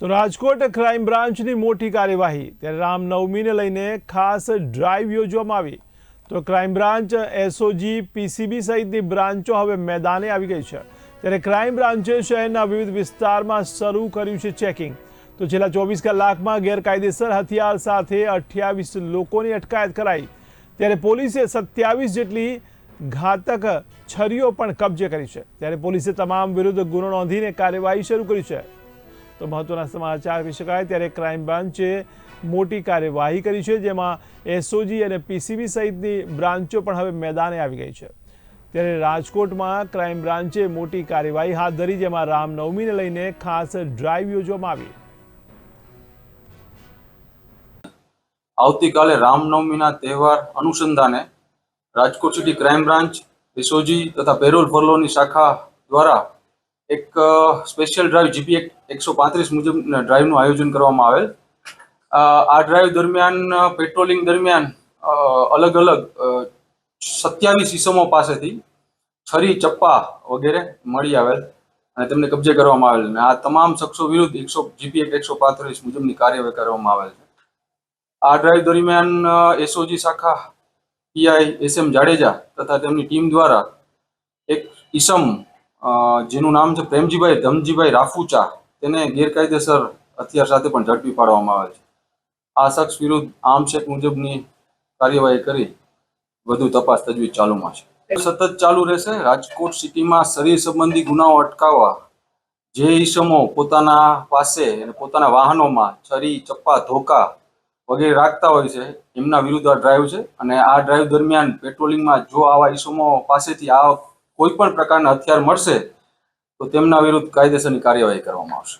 તો રાજકોટ ક્રાઇમ બ્રાન્ચની મોટી કાર્યવાહી. ત્યારે રામનવમીને લઈને ખાસ ડ્રાઈવ યોજવામાં આવી. તો ક્રાઇમ બ્રાન્ચ એસઓજી પીસીબી સહિતની બ્રાન્ચો હવે મેદાને આવી ગઈ છે. ત્યારે ક્રાઇમ બ્રાન્ચે શહેરના વિવિધ વિસ્તારમાં શરૂ કર્યું છે ચેકિંગ તો છેલ્લા ચોવીસ કલાકમાં ગેરકાયદેસર હથિયાર સાથે અઠ્યાવીસ લોકોની અટકાયત કરાઈ. ત્યારે પોલીસે સત્યાવીસ જેટલી ઘાતક છરીઓ પણ કબજે કરી છે. ત્યારે પોલીસે તમામ વિરુદ્ધ ગુનો નોંધીને કાર્યવાહી શરૂ કરી છે. તો મહત્વના સમાચાર આપી શકાય ત્યારે ક્રાઇમ બ્રાન્ચે મોટી કાર્યવાહી કરી છે, જેમાં એસઓજી અને પીસીબી સહિતની બ્રાન્ચો પણ હવે મેદાને આવી ગઈ છે. ત્યારે રાજકોટમાં ક્રાઇમ બ્રાન્ચે મોટી કાર્યવાહી હાથ ધરી, જેમાં રામનવમીને લઈને ખાસ ડ્રાઈવ યોજવામાં આવી. આવતીકાલે રામનવમીના તહેવાર અનુસંધાને Rajkot city crime branch, SOG તથા પેરોલ ફરલોની શાખા દ્વારા એક સ્પેશિયલ ડ્રાઈવ જીપી એકસો પાંત્રીસ મુજબ ડ્રાઈવનું આયોજન કરવામાં આવેલ. આ ડ્રાઈવ દરમિયાન પેટ્રોલિંગ દરમિયાન અલગ અલગ સત્યાવીસ ઈસમો પાસેથી છરી ચપ્પા વગેરે મળી આવેલ અને તેમને કબજે કરવામાં આવેલ અને આ તમામ શખ્સો વિરુદ્ધ એકસો જીપી એકસો પાંત્રીસ મુજબની કાર્યવાહી કરવામાં આવેલ છે. આ ડ્રાઈવ દરમિયાન એસઓજી શાખા પીઆઈ એસ એમ જાડેજા તથા તેમની ટીમ દ્વારા એક ઈસમ અ, જેનું નામ છે પ્રેમજીભાઈ ધમજીભાઈ રાફુચા. તેને ગેરકાયદેસર હથિયાર સાથે પણ ઝડપી પાડવામાં આવે છે. આ શખ્સ વિરુદ્ધ આર્મ્સ મુજબની કાર્યવાહી કરી વધુ તપાસ તજવીજ ચાલુમાં છે. સતત ચાલુ રહેશે. રાજકોટ સિટીમાં શરીર સંબંધી ગુનાઓ અટકાવવા જે ઈસમો પોતાના પાસે અને પોતાના વાહનોમાં છરી, ચપ્પા, ધોકા વગેરે રાખતા હોય છે. એમના વિરુદ્ધ આ ડ્રાઈવ છે અને આ ડ્રાઈવ દરમિયાન પેટ્રોલિંગમાં જો આવા ઈસમો પાસેથી આ કોઈ પણ પ્રકારના હથિયાર મળશે તો તેમના વિરુદ્ધ કાયદેસરની કાર્યવાહી કરવામાં આવશે.